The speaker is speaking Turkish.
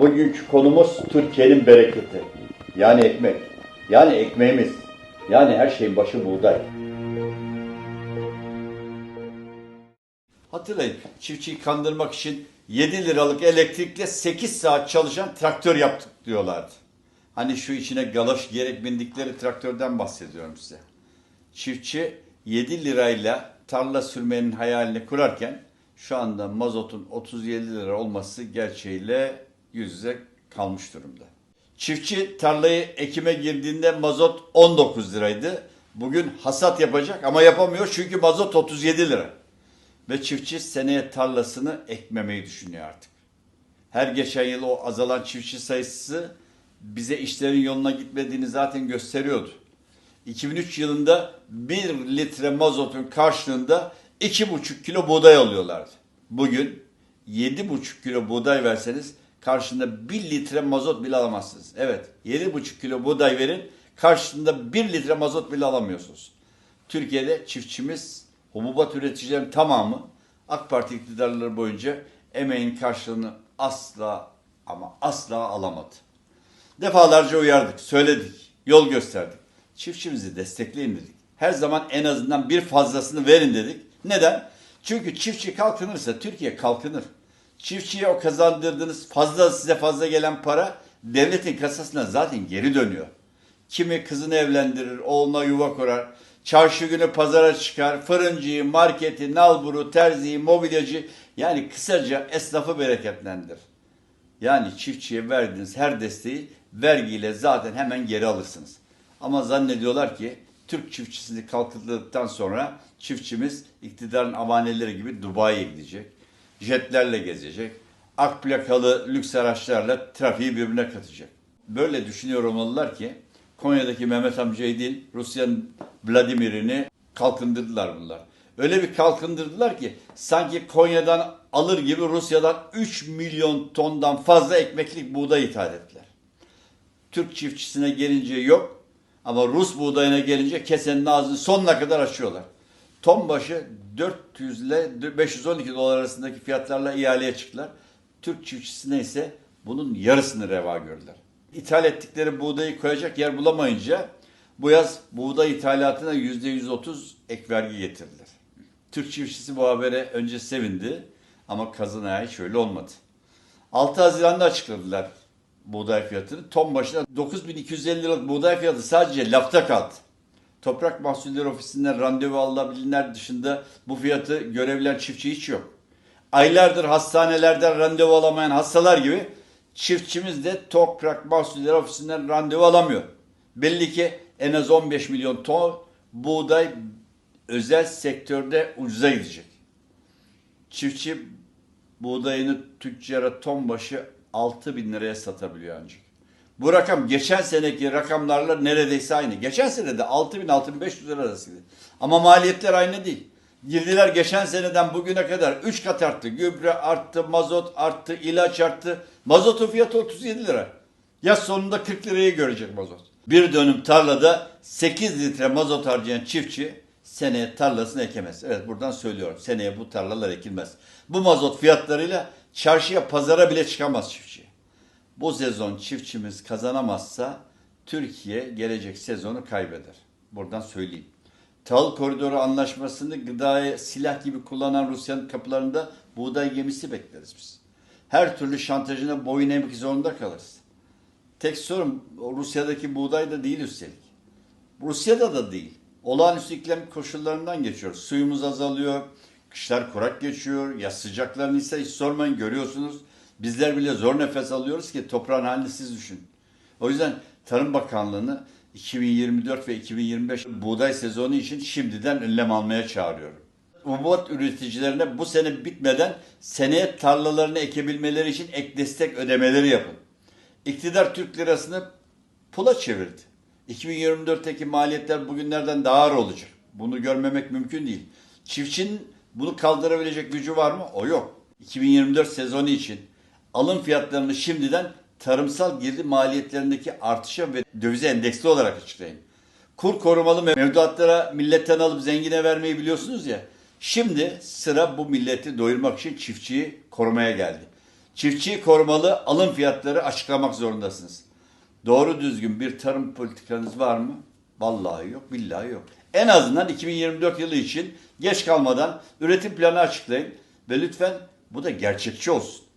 Bugünkü konumuz Türkiye'nin bereketi. Yani ekmek. Yani ekmeğimiz. Yani her şeyin başı buğday. Hatırlayın çiftçiyi kandırmak için 7 liralık elektrikle 8 saat çalışan traktör yaptık diyorlardı. Hani şu içine galoş gerek bindikleri traktörden bahsediyorum size. Çiftçi 7 lirayla tarla sürmenin hayalini kurarken şu anda mazotun 37 lira olması gerçeğiyle yüz yüze kalmış durumda. Çiftçi tarlayı ekime girdiğinde mazot 19 liraydı. Bugün hasat yapacak ama yapamıyor çünkü mazot 37 lira. Ve çiftçi seneye tarlasını ekmemeyi düşünüyor artık. Her geçen yıl o azalan çiftçi sayısı bize işlerin yoluna gitmediğini zaten gösteriyordu. 2003 yılında 1 litre mazotun karşılığında 2,5 kilo buğday alıyorlardı. Bugün 7,5 kilo buğday verseniz karşında 1 litre mazot bile alamazsınız. Evet 7,5 kilo buğday verin karşında 1 litre mazot bile alamıyorsunuz. Türkiye'de çiftçimiz, hububat üreticilerin tamamı AK Parti iktidarları boyunca emeğin karşılığını asla ama asla alamadı. Defalarca uyardık, söyledik, yol gösterdik. Çiftçimizi destekleyin dedik. Her zaman en azından bir fazlasını verin dedik. Neden? Çünkü çiftçi kalkınırsa Türkiye kalkınır. Çiftçiye o kazandırdığınız fazla size fazla gelen para devletin kasasına zaten geri dönüyor. Kimi kızını evlendirir, oğluna yuva kurar, çarşı günü pazara çıkar, fırıncıyı, marketi, nalburu, terziyi, mobilyacı yani kısaca esnafı bereketlendirir. Yani çiftçiye verdiğiniz her desteği vergiyle zaten hemen geri alırsınız. Ama zannediyorlar ki Türk çiftçisini kalkındıktan sonra çiftçimiz iktidarın avaneleri gibi Dubai'ye gidecek. Jetlerle gezecek. Ak plakalı lüks araçlarla trafiği birbirine katacak. Böyle düşünüyor olmalılar ki Konya'daki Mehmet amcayı değil Rusya'nın Vladimir'ini kalkındırdılar bunlar. Öyle bir kalkındırdılar ki sanki Konya'dan alır gibi Rusya'dan 3 milyon tondan fazla ekmeklik buğday ithal ettiler. Türk çiftçisine gelince yok ama Rus buğdayına gelince kesenin ağzını sonuna kadar açıyorlar. Ton başı 400 ile 512 dolar arasındaki fiyatlarla ihaleye çıktılar. Türk çiftçisine ise bunun yarısını reva gördüler. İthal ettikleri buğdayı koyacak yer bulamayınca bu yaz buğday ithalatına %130 ek vergi getirdiler. Türk çiftçisi bu habere önce sevindi ama kazın ayağı hiç öyle olmadı. 6 Haziran'da açıkladılar buğday fiyatını. Ton başına 9250 liralık buğday fiyatı sadece lafta kaldı. Toprak Mahsulleri Ofisi'nden randevu alabilinler dışında bu fiyatı görebilen çiftçi hiç yok. Aylardır hastanelerden randevu alamayan hastalar gibi çiftçimiz de Toprak Mahsulleri Ofisi'nden randevu alamıyor. Belli ki en az 15 milyon ton buğday özel sektörde ucuza gidecek. Çiftçi buğdayını tüccara ton başı 6 bin liraya satabiliyor ancak. Bu rakam geçen seneki rakamlarla neredeyse aynı. Geçen sene de 6 bin 6500 lira arasıydı. Ama maliyetler aynı değil. Girdiler geçen seneden bugüne kadar 3 kat arttı. Gübre arttı, mazot arttı, ilaç arttı. Mazotun fiyatı 37 lira. Yaz sonunda 40 lirayı görecek mazot. Bir dönüm tarlada 8 litre mazot harcayan çiftçi seneye tarlasını ekemez. Evet buradan söylüyorum. Seneye bu tarlalar ekilmez. Bu mazot fiyatlarıyla çarşıya pazara bile çıkamaz çiftçi. Bu sezon çiftçimiz kazanamazsa Türkiye gelecek sezonu kaybeder. Buradan söyleyeyim. Tahıl Koridoru Anlaşması'nı gıdaya silah gibi kullanan Rusya'nın kapılarında buğday gemisi bekleriz biz. Her türlü şantajına boyun eğmek zorunda kalırız. Tek sorun Rusya'daki buğday da değil üstelik. Rusya'da da değil. Olağanüstü iklim koşullarından geçiyoruz. Suyumuz azalıyor, kışlar kurak geçiyor, yaz sıcaklarını ise hiç sormayın görüyorsunuz. Bizler bile zor nefes alıyoruz ki toprağın halini siz düşünün. O yüzden Tarım Bakanlığı'nı 2024 ve 2025 buğday sezonu için şimdiden önlem almaya çağırıyorum. Hububat üreticilerine bu sene bitmeden seneye tarlalarını ekebilmeleri için ek destek ödemeleri yapın. İktidar Türk lirasını pula çevirdi. 2024'teki maliyetler bugünlerden daha ağır olacak. Bunu görmemek mümkün değil. Çiftçinin bunu kaldırabilecek gücü var mı? O yok. 2024 sezonu için alım fiyatlarını şimdiden tarımsal girdi maliyetlerindeki artışa ve dövize endeksli olarak açıklayın. Kur korumalı mevduatlara milletten alıp zengine vermeyi biliyorsunuz ya. Şimdi sıra bu milleti doyurmak için çiftçiyi korumaya geldi. Çiftçiyi korumalı alım fiyatları açıklamak zorundasınız. Doğru düzgün bir tarım politikanız var mı? Vallahi yok, billahi yok. En azından 2024 yılı için geç kalmadan üretim planı açıklayın ve lütfen bu da gerçekçi olsun.